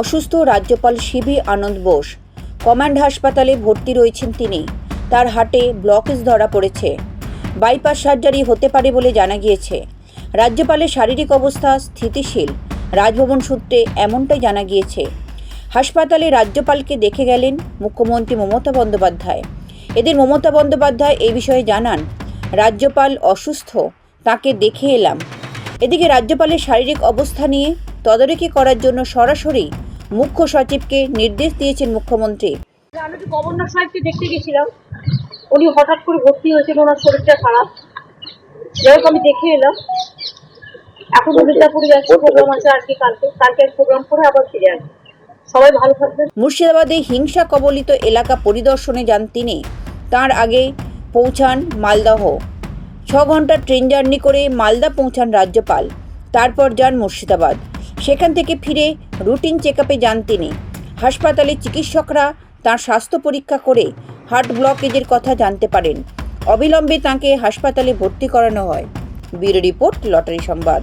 অসুস্থ রাজ্যপাল শিবি আনন্দ বোস। কমান্ড হাসপাতালে ভর্তি রয়েছেন তিনি। তার হাটে ব্লকেজ ধরা পড়েছে। বাইপাস সার্জারি হতে পারে বলে জানা গিয়েছে। রাজ্যপালের শারীরিক অবস্থা স্থিতিশীল। রাজভবন সূত্রে এমনটাই জানা গিয়েছে। হাসপাতালে রাজ্যপালকে দেখে গেলেন মুখ্যমন্ত্রী মমতা বন্দ্যোপাধ্যায়। এদের মমতা বন্দ্যোপাধ্যায় এই বিষয়ে জানান, রাজ্যপাল অসুস্থ, তাকে দেখে এলাম। এদিকে রাজ্যপালের শারীরিক অবস্থা নিয়ে তদারকি করার জন্য সরাসরি মুখ্য সচিবকে নির্দেশ দিয়েছেন মুখ্যমন্ত্রী। আমি তো গভর্নর সাহেবকে দেখতে গেছিলাম। উনি হঠাৎ করে ভর্তি হয়েছেন ওনার শরীরটা খারাপ। যাই আমি দেখে এলাম। এখন মির্জাপুরে যাচ্ছি প্রোগ্রাম আছে আর কি কালকে। কালকে প্রোগ্রাম করে আবার ফিরে আসব। সবাই ভালো থাকবেন। মুর্শিদাবাদে হিংসা কবলিত এলাকা পরিদর্শনে যান তিনি। তার আগে পৌঁছান মালদহ। ছ ঘণ্টা ট্রেন জার্নি করে মালদা পৌঁছান রাজ্যপাল। তারপর যান মুর্শিদাবাদ। সেখান থেকে ফিরে রুটিন চেক আপে যান তিনি। হাসপাতালে চিকিৎসকরা তার স্বাস্থ্য পরীক্ষা করে হার্ট ব্লকেজের কথা জানতে পারেন। অবিলম্বে তাঁকে হাসপাতালে ভর্তি করানো হয়। ব্যুরো রিপোর্ট লটারি সংবাদ।